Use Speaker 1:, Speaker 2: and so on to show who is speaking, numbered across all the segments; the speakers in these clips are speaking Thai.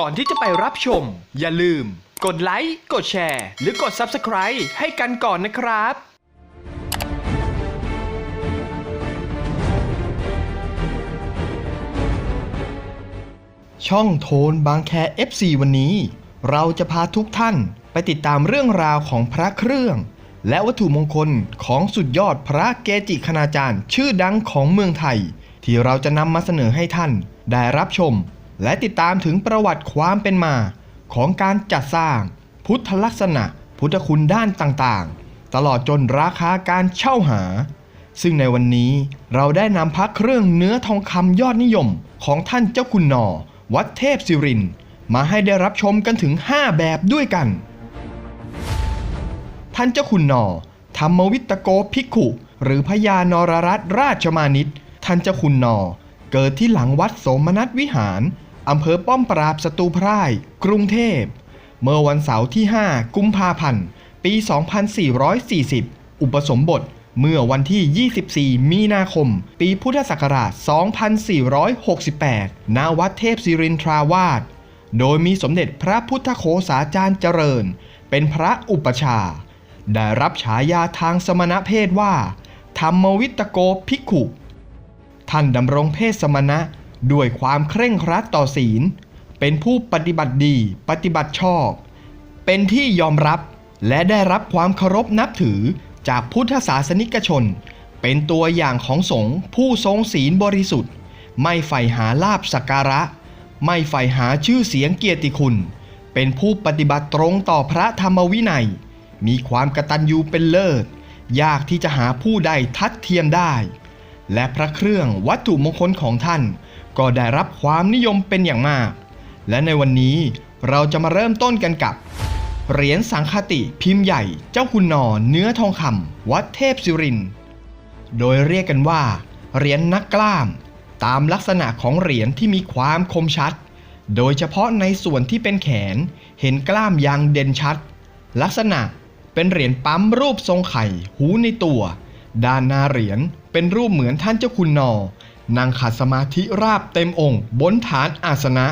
Speaker 1: ก่อนที่จะไปรับชม อย่าลืม กดไลค์ กดแชร์ หรือกด Subscribe ให้กันก่อนนะครับ ช่องโทนบางแค FC วันนี้ เราจะพาทุกท่านไปติดตามเรื่องราวของพระเครื่อง และวัตถุมงคลของสุดยอดพระเกจิคณาจารย์ ชื่อดังของเมืองไทย ที่เราจะนำมาเสนอให้ท่านได้รับชม และติดตามถึงประวัติความเป็นมา ของการจัดสร้าง พุทธลักษณะ พุทธคุณด้านต่างๆ ตลอดจนราคาการเช่าหา ซึ่งในวันนี้เราได้นำพระเครื่องเนื้อทองคำยอดนิยม ของท่านเจ้าคุณนอ วัดเทพศิริน มาให้ได้รับชมกันถึง 5 แบบด้วยกัน ท่านเจ้าคุณนอธรรมวิตโกภิกขุ หรือพญานรรัตนราชมานิตท่านเจ้าคุณนอ เกิดที่หลังวัดโสมนัสวิหาร อำเภอป้อมปราบสตูพร่าย กรุงเทพ เมื่อวันเสาร์ที่ 5 กุมภาพันธ์ ปี 2440 อุปสมบท เมื่อวันที่ 24 มีนาคม ปีพุทธศักราช 2468 ณ วัดเทพศิรินทราวาส โดยมีสมเด็จพระพุทธโฆษาจารย์เจริญ เป็นพระอุปชา ได้รับฉายาทางสมณเพศว่า ธรรมวิตโกภิกขุ ท่านดำรงเพศสมณะ ด้วยความเคร่งครัดต่อศีล เป็นผู้ปฏิบัติดี ปฏิบัติชอบ เป็นที่ยอมรับและได้รับความเคารพนับถือจากพุทธศาสนิกชน เป็นตัวอย่างของสงฆ์ผู้ทรงศีลบริสุทธิ์ ไม่ใฝ่หาลาบสักการะ ไม่ใฝ่หาชื่อเสียงเกียรติคุณ เป็นผู้ปฏิบัติตรงต่อพระธรรมวินัย มีความกตัญญูเป็นเลิศ ยากที่จะหาผู้ใดทัดเทียมได้ และพระเครื่องวัตถุมงคลของท่าน ก็ได้รับความนิยมเป็นอย่างมาก และในวันนี้เราจะมาเริ่มต้นกันกับ เหรียญสังคติพิมพ์ใหญ่เจ้าคุณนอเนื้อทองคำวัดเทพศิริน โดยเรียกกันว่า เหรียญนักกล้าม ตามลักษณะของเหรียญที่มีความคมชัด โดยเฉพาะในส่วนที่เป็นแขนเห็นกล้ามอย่างเด่นชัด ลักษณะเป็นเหรียญปั๊มรูปทรงไข่ หูในตัว ด้านหน้าเหรียญเป็นรูปเหมือนท่านเจ้าคุณนอ นั่งขัดสมาธิราบเต็มองค์บนฐานอาสนะ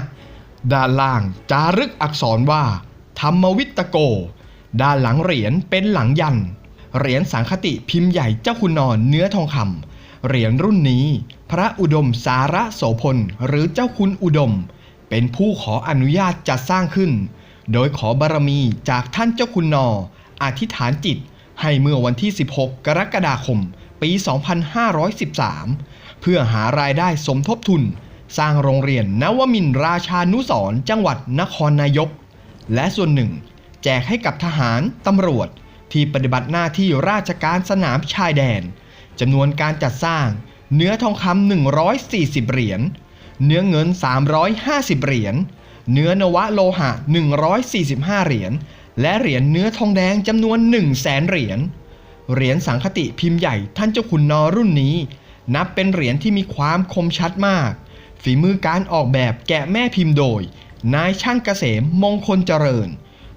Speaker 1: ด้านล่างจารึกอักษรว่า ธรรมวิตโก ด้านหลังเหรียญเป็นหลังยัน เหรียญสังคติพิมพ์ใหญ่เจ้าคุณนอนเนื้อทองคำเหรียญรุ่นนี้ พระอุดมสาระโสพลหรือเจ้าคุณอุดม เป็นผู้ขออนุญาตจัดสร้างขึ้น โดยขอบารมีจากท่านเจ้าคุณนอ อธิษฐานจิตให้เมื่อวันที่ 16 กรกฎาคม ปี 2513 เพื่อหารายได้สมทบทุน สร้างโรงเรียนนวมินราชานุสรจังหวัดนครนายก และส่วนหนึ่ง แจกให้กับทหารตำรวจ ที่ปฏิบัติหน้าที่ราชการสนามชายแดนจำนวนการจัดสร้าง เนื้อทองคำ140 เหรียญเนื้อเงิน 350 เหรียญเนื้อนวะโลหะ 145 เหรียญและเหรียญเนื้อทองแดงจำนวน 1 0 0 0 0แสนเหรียญเหรียญสังคติพิมพ์ใหญ่ท่านเจ้าคุณนอรุ่นนี้ นับเป็นเหรียญที่มีความคมชัดมาก ฝีมือการออกแบบแกะแม่พิมพ์โดย นายช่างเกษมมงคลเจริญ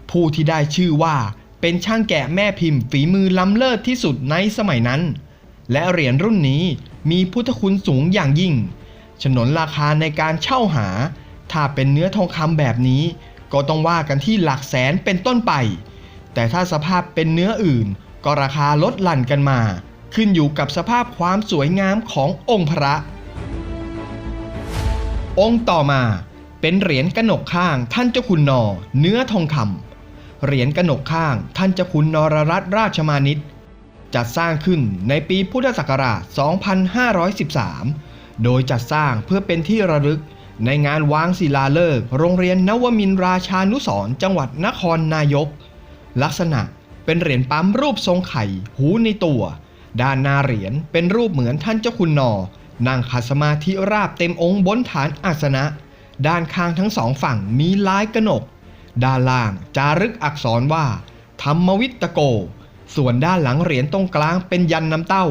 Speaker 1: ผู้ที่ได้ชื่อว่าเป็นช่างแกะแม่พิมพ์ฝีมือล้ำเลิศที่สุดในสมัยนั้น และเหรียญรุ่นนี้มีพุทธคุณสูงอย่างยิ่ง ฉนนราคาในการเช่าหา ถ้าเป็นเนื้อทองคำแบบนี้ ก็ต้องว่ากันที่หลักแสนเป็นต้นไป แต่ถ้าสภาพเป็นเนื้ออื่น ก็ราคาลดหลั่นกันมา ขึ้นอยู่กับสภาพความสวยงามขององค์พระ องค์ต่อมาเป็นเหรียญกหนกข้างท่านเจ้าคุณนอ เนื้อทองคำเหรียญกหนกข้างท่านเจ้าคุณนรรัตนราชมานิตจัดสร้างขึ้นในปีพุทธศักราช 2513 โดยจัดสร้างเพื่อเป็นที่ระลึกในงานวางศิลาฤกษ์โรงเรียนนวมินราชานุสรจังหวัดนครนายก ลักษณะเป็นเหรียญปั๊มรูปทรงไข่ หูในตัว ด้านหน้าเหรียญเป็นรูปเหมือนท่านเจ้าคุณนอ นั่งขัดสมาธิราบเต็มองค์บนฐานอาสนะ ด้านข้างทั้งสองฝั่งมีลายกระหนก ด้านล่างจารึกอักษรว่า ธรรมวิตโก ส่วนด้านหลังเหรียญตรงกลางเป็นยันน้ำเต้า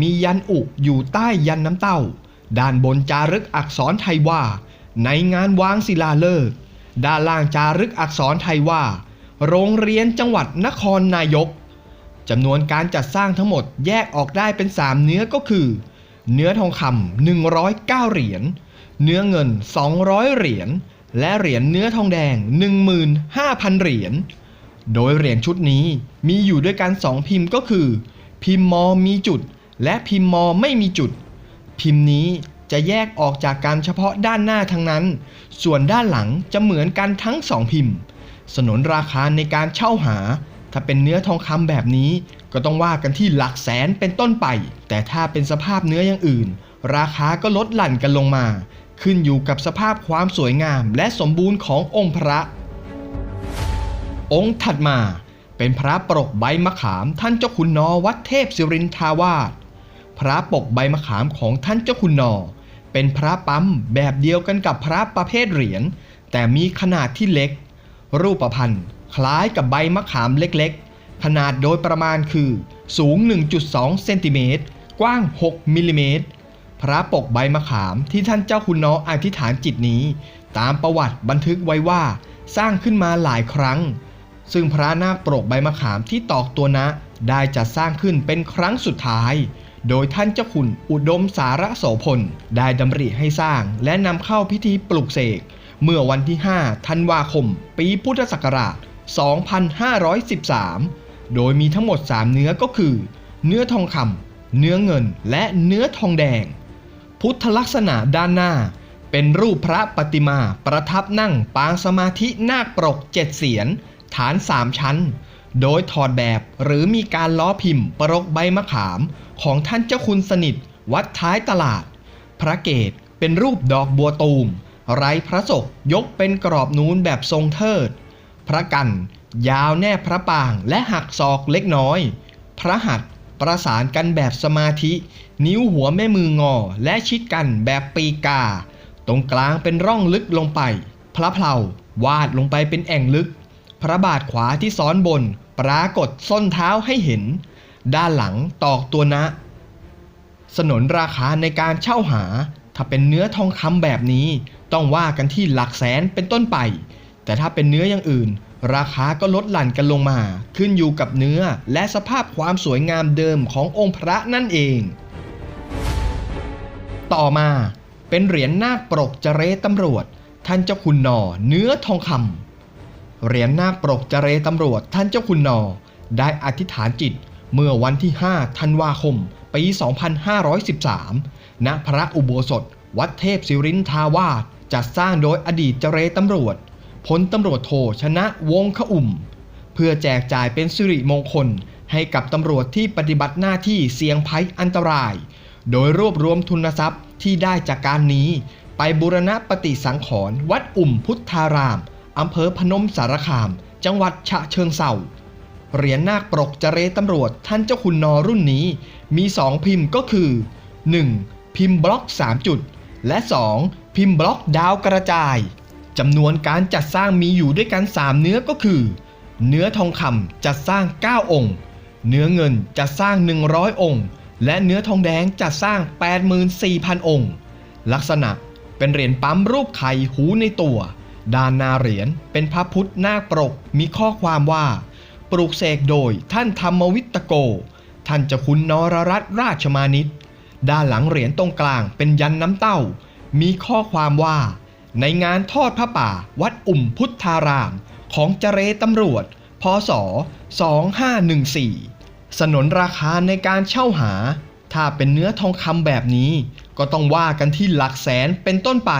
Speaker 1: มียันอุอยู่ใต้ยันน้ำเต้า ด้านบนจารึกอักษรไทยว่า ในงานวางศิลาฤกษ์ด้านล่างจารึกอักษรไทยว่า โรงเรียนจังหวัดนครนายก จำนวนการจัดสร้างทั้งหมดแยกออกได้เป็น 3 เนื้อก็คือ เนื้อทองคำ109 เหรียญ เนื้อเงิน 200 เหรียญ และเหรียญเนื้อทองแดง 15,000 เหรียญ โดยเหรียญชุดนี้มีอยู่ด้วยกัน 2 พิมพ์ก็คือ พิมพ์มอมีจุด และพิมพ์มอไม่มีจุด พิมพ์นี้จะแยกออกจากกันเฉพาะด้านหน้าทั้งนั้น ส่วนด้านหลังจะเหมือนกันทั้งสองพิมพ์ สนนราคาในการเช่าหา ถ้าเป็นเนื้อทองคำแบบนี้ ก็ต้องว่ากันที่หลักแสนเป็นต้นไป แต่ถ้าเป็นสภาพเนื้ออย่างอื่น ราคาก็ลดหลั่นกันลงมา ขึ้นอยู่กับสภาพความสวยงามและสมบูรณ์ขององค์พระ องค์ถัดมาเป็นพระปกใบมะขามท่านเจ้าคุณนอวัดเทพศิรินทาวาสพระปกใบมะขามของท่านเจ้าคุณนอ เป็นพระปั๊มแบบเดียวกันกับพระประเภทเหรียญแต่มีขนาดที่เล็ก รูปพรรณ คล้ายกับใบมะขามเล็กๆ ขนาดโดยประมาณคือ สูง 1.2 เซนติเมตร กว้าง 6 มิลลิเมตร พระปกใบมะขามที่ท่านเจ้าคุณน้ออธิษฐานจิตนี้ ตามประวัติบันทึกไว้ว่าสร้างขึ้นมาหลายครั้ง ซึ่งพระนาคปกใบมะขามที่ตอกตัวนะได้จัดสร้างขึ้นเป็นครั้งสุดท้าย โดยท่านเจ้าคุณอุดมสารโสพล ได้ดำริให้สร้างและนำเข้าพิธีปลุกเสกเมื่อวันที่ 5 ธันวาคม ปีพุทธศักราช 2513 โดยมีทั้งหมด 3 เนื้อก็คือ เนื้อทองคำเนื้อเงิน และเนื้อทองแดง พุทธลักษณะด้านหน้า เป็นรูปพระปฏิมาประทับนั่งปางสมาธินาคปรกเจ็ดเสียน ฐานสามชั้น โดยถอดแบบหรือมีการล้อพิมพ์ปรกใบมะขามของท่านเจ้าคุณสนิท วัดท้ายตลาด พระเกศเป็นรูปดอกบัวตูม ไร้พระศกยกเป็นกรอบนูนแบบทรงเทิด พระกัน ยาวแนบพระปางและหักศอกเล็กน้อย พระหัตถ์ประสานกันแบบสมาธิ นิ้วหัวแม่มืองอ และชิดกันแบบปีกา ตรงกลางเป็นร่องลึกลงไป พระเพลาวาดลงไปเป็นแอ่งลึก พระบาทขวาที่ซ้อนบน ปรากฏส้นเท้าให้เห็น ด้านหลังตอกตัวนะ สนนราคาในการเช่าหา ถ้าเป็นเนื้อทองคำแบบนี้ ต้องว่ากันที่หลักแสนเป็นต้นไป แต่ถ้าเป็นเนื้ออย่างอื่น ราคาก็ลดหลั่นกันลงมา ขึ้นอยู่กับเนื้อและสภาพความสวยงามเดิมขององค์พระนั่นเอง ต่อมาเป็นเหรียญนาคปรกเจเรตำรวจ ท่านเจ้าคุณนอเนื้อทองคำเหรียญนาคปรกเจเรตำรวจ ท่านเจ้าคุณนอ ได้อธิษฐานจิตเมื่อวันที่ 5 ธันวาคม ปี 2513 ณ พระอุโบสถ วัดเทพศิรินทาวาสจัดสร้างโดยอดีตเจเรตำรวจ พลตำรวจโทชนะวงขอุ่ม เพื่อแจกจ่ายเป็นสิริมงคลให้กับตำรวจที่ปฏิบัติหน้าที่เสี่ยงภัยอันตราย โดยรวบรวมทุนทรัพย์ที่ได้จากการนี้ ไปบูรณะปฏิสังขรณ์วัดอุ่มพุทธารามอำเภอพนมสารคาม จังหวัดฉะเชิงเซาเหรียญนาคปรกจเรตำรวจท่านเจ้าคุณนอรุ่นนี้ มี 2 พิมพ์ก็คือ 1. พิมพ์บล็อก 3 จุด และ 2. พิมพ์บล็อกดาวกระจาย จำนวนการจัดสร้างมีอยู่ด้วยกัน 3 เนื้อก็คือ เนื้อทองคำจัดสร้าง 9 องค์ เนื้อเงินจัดสร้าง 100 องค์ และเนื้อทองแดงจัดสร้าง 84,000 องค์ ลักษณะเป็นเหรียญปั๊มรูปไข่หูในตัว ด้านหน้าเหรียญเป็นพระพุทธนาคปรกมีข้อความว่า ปลูกเสกโดยท่านธรรมวิตโก ท่านจ้าคุณนรรัตนราชมานิตด้านหลังเหรียญตรงกลางเป็นยันน้ำเต้า มีข้อความว่า ในงานทอดพระป่าวัดอุ่มพุทธาราม ของเจเรตำรวจ พศ 2514 สนนราคาในการเช่าหา ถ้าเป็นเนื้อทองคำแบบนี้ ก็ต้องว่ากันที่หลักแสนเป็นต้นไป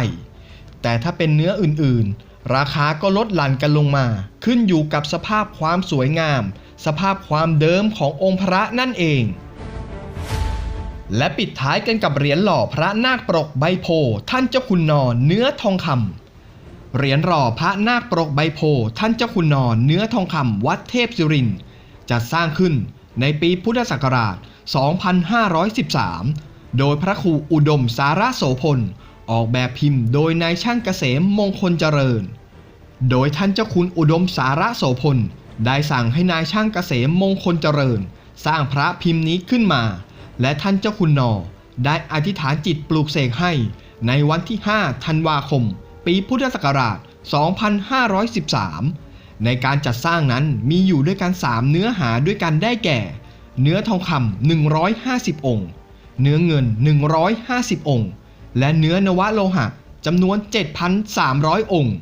Speaker 1: แต่ถ้าเป็นเนื้ออื่นๆ ราคาก็ลดหลั่นกันลงมา ขึ้นอยู่กับสภาพความสวยงาม สภาพความเดิมขององค์พระนั่นเอง และปิดท้ายกันกับเหรียญหล่อพระนาคปรกใบโพธิ์ท่านเจ้าคุณนอนเนื้อทองคำเหรียญหล่อพระนาคปรกใบโพธิ์ท่านเจ้าคุณนอนเนื้อทองคำวัดเทพศิรินจัดสร้างขึ้นในปีพุทธศักราช 2513 โดยพระครูอุดมสารโสพล ออกแบบพิมพ์โดยนายช่างเกษมมงคลเจริญ โดยท่านเจ้าคุณอุดมสารโสพล ได้สั่งให้นายช่างเกษมมงคลเจริญ สร้างพระพิมพ์นี้ขึ้นมา และท่านเจ้าคุณนอ ได้อธิษฐานจิตปลูกเสกให้ ในวันที่ 5 ธันวาคม ปีพุทธศักราช 2513 ในการจัดสร้างนั้นมีอยู่ด้วยกัน 3 เนื้อหาด้วยกันได้แก่ เนื้อทองคำ150 องค์ เนื้อเงิน 150 องค์ และเนื้อนวโลหะจำนวน 7,300 องค์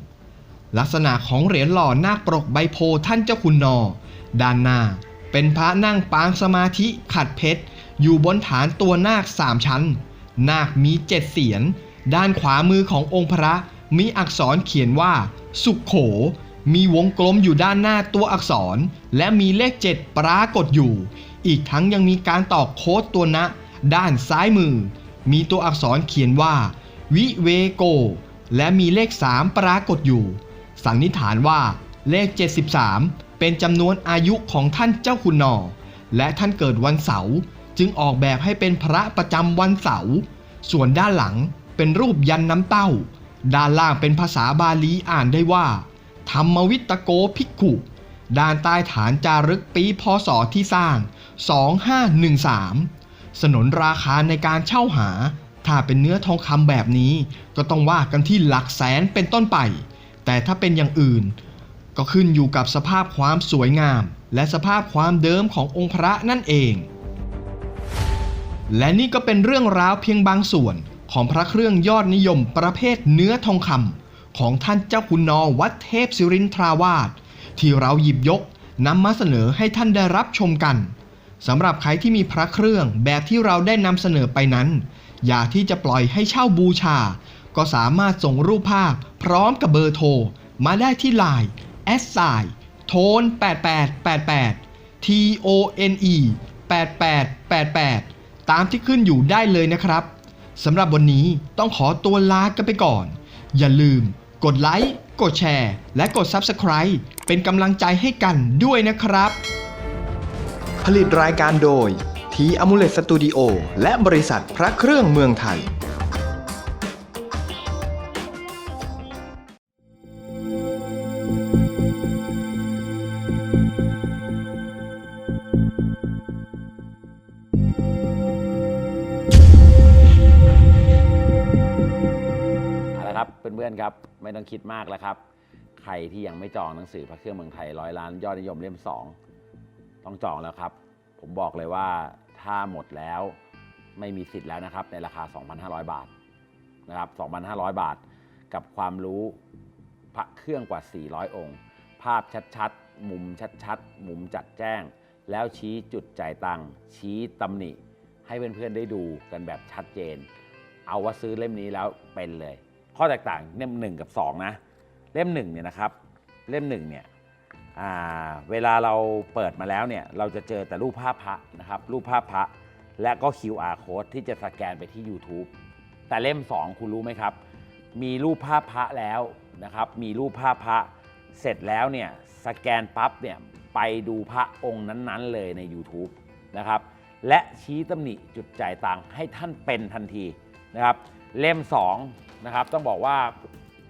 Speaker 1: ลักษณะของเหรียญหล่อนาคปรกใบโพธิท่านเจ้าคุณนอ ด้านหน้าเป็นพระนั่งปางสมาธิขัดเพชร อยู่บนฐานตัวนาคสามชั้น นาคมีเจ็ดเสียน ด้านขวามือขององค์พระมีอักษรเขียนว่า สุขโข มีวงกลมอยู่ด้านหน้าตัวอักษร และมีเลขเจ็ดปรากฏอยู่ อีกทั้งยังมีการตอกโค้ดตัวนะ ด้านซ้ายมือ มีตัวอักษรเขียนว่า วิเวโก และมีเลข3ปรากฏอยู่ สันนิษฐานว่าเลข 73 เป็นจำนวนอายุของท่านเจ้าคุณนอ และท่านเกิดวันเสาร์ จึงออกแบบให้เป็นพระประจำวันเสาร์ส่วนด้านหลังเป็นรูปยันน้ำเต้า ด้านล่างเป็นภาษาบาลีอ่านได้ว่า ธรรมวิตโกภิกขุ ด้านใต้ฐานจารึกปีพศที่สร้าง 2513 สนนราคาในการเช่าหา ถ้าเป็นเนื้อทองคำแบบนี้ ก็ต้องว่ากันที่หลักแสนเป็นต้นไป แต่ถ้าเป็นอย่างอื่น ก็ขึ้นอยู่กับสภาพความสวยงาม และสภาพความเดิมขององค์พระนั่นเอง และนี่ก็เป็นเรื่องราวเพียงบางส่วนของพระเครื่องยอดนิยมประเภทเนื้อทองคำของท่านเจ้าคุณนอวัดเทพศิรินทราวาสที่เราหยิบยกนำมาเสนอให้ท่านได้รับชมกันสำหรับใครที่มีพระเครื่องแบบที่เราได้นำเสนอไปนั้น อยากที่จะปล่อยให้เช่าบูชา ก็สามารถส่งรูปภาพพร้อมกับเบอร์โทร มาได้ที่ Line แอสไซโทน8888 T O N E 8888 ตามที่ขึ้นอยู่ได้เลยนะครับสำหรับวันนี้ต้องขอตัวลากันไปก่อน อย่าลืม กดไลค์กดแชร์ และกด Subscribe เป็นกำลังใจให้กันด้วยนะครับ ผลิตรายการโดยทีอมูเลตสตูดิโอและบริษัทพระเครื่องเมืองไทย
Speaker 2: เพื่อนๆครับ ไม่ต้องคิดมากแล้วครับ ใครที่ยังไม่จองหนังสือพระเครื่องเมืองไทยร้อยล้านยอดนิยมเล่ม 2 ต้องจองแล้วครับ ผมบอกเลยว่าถ้าหมดแล้วไม่มีสิทธิ์แล้วนะครับ ในราคา 2,500 บาทนะครับ 2,500 บาท กับความรู้พระเครื่องกว่า 400 องค์ ภาพชัดๆ มุมชัดๆ มุมจัดแจ้ง แล้วชี้จุดจ่ายตังค์ชี้ตำหนิ ให้เพื่อนๆได้ดูกันแบบชัดเจน เอาว่าซื้อเล่มนี้แล้วเป็นเลย ข้อแตกต่างเล่มหนึ่งกับ 2 นะ เล่มหนึ่งเนี่ยนะครับ เล่มหนึ่งเนี่ยเวลาเราเปิดมาแล้วเนี่ยเราจะเจอแต่รูปภาพพระนะครับ รูปภาพพระและก็ QR code ที่จะสแกนไปที่ YouTube แต่เล่ม 2 คุณรู้ไหมครับ มีรูปภาพพระแล้วนะครับ มีรูปภาพพระเสร็จแล้วเนี่ยสแกนปั๊บเนี่ยไปดูพระองค์นั้นๆ เลยใน YouTube นะครับ และชี้ตำหนิจุดจ่ายตังให้ท่านเป็นทันทีนะครับ เล่ม 2 นะครับ ต้องบอกว่า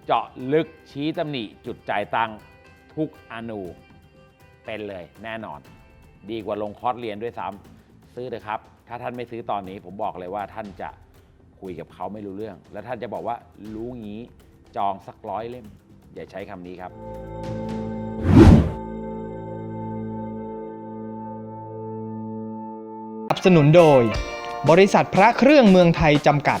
Speaker 2: เจาะลึกชี้ตำหนิจุดจ่ายตังค์ทุกอนูเป็นเลยแน่นอน ดีกว่าลงคอร์สเรียนด้วยซ้ำซื้อเลยครับ ถ้าท่านไม่ซื้อตอนนี้ผมบอกเลยว่าท่านจะคุยกับเขาไม่รู้เรื่อง แล้วท่านจะบอกว่ารู้งี้จองสักร้อยเล่ม อย่าใช้คำนี้ครับ
Speaker 1: สนับสนุนโดย บริษัทพระเครื่องเมืองไทยจำกัด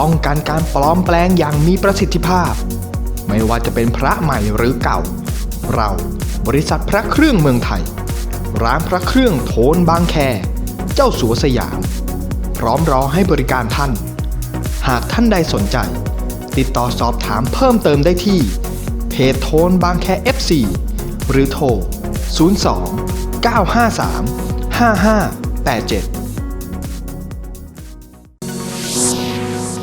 Speaker 1: ป้องกันการปลอมแปลงอย่างมีประสิทธิภาพ ไม่ว่าจะเป็นพระใหม่หรือเก่า เราบริษัทพระเครื่องเมืองไทย ร้านพระเครื่องโทนบางแค เจ้าสัวสยาม พร้อมรอให้บริการท่าน หากท่านใดสนใจ ติดต่อสอบถามเพิ่มเติมได้ที่ เพจโทนบางแค FC หรือโทร 02 953 5587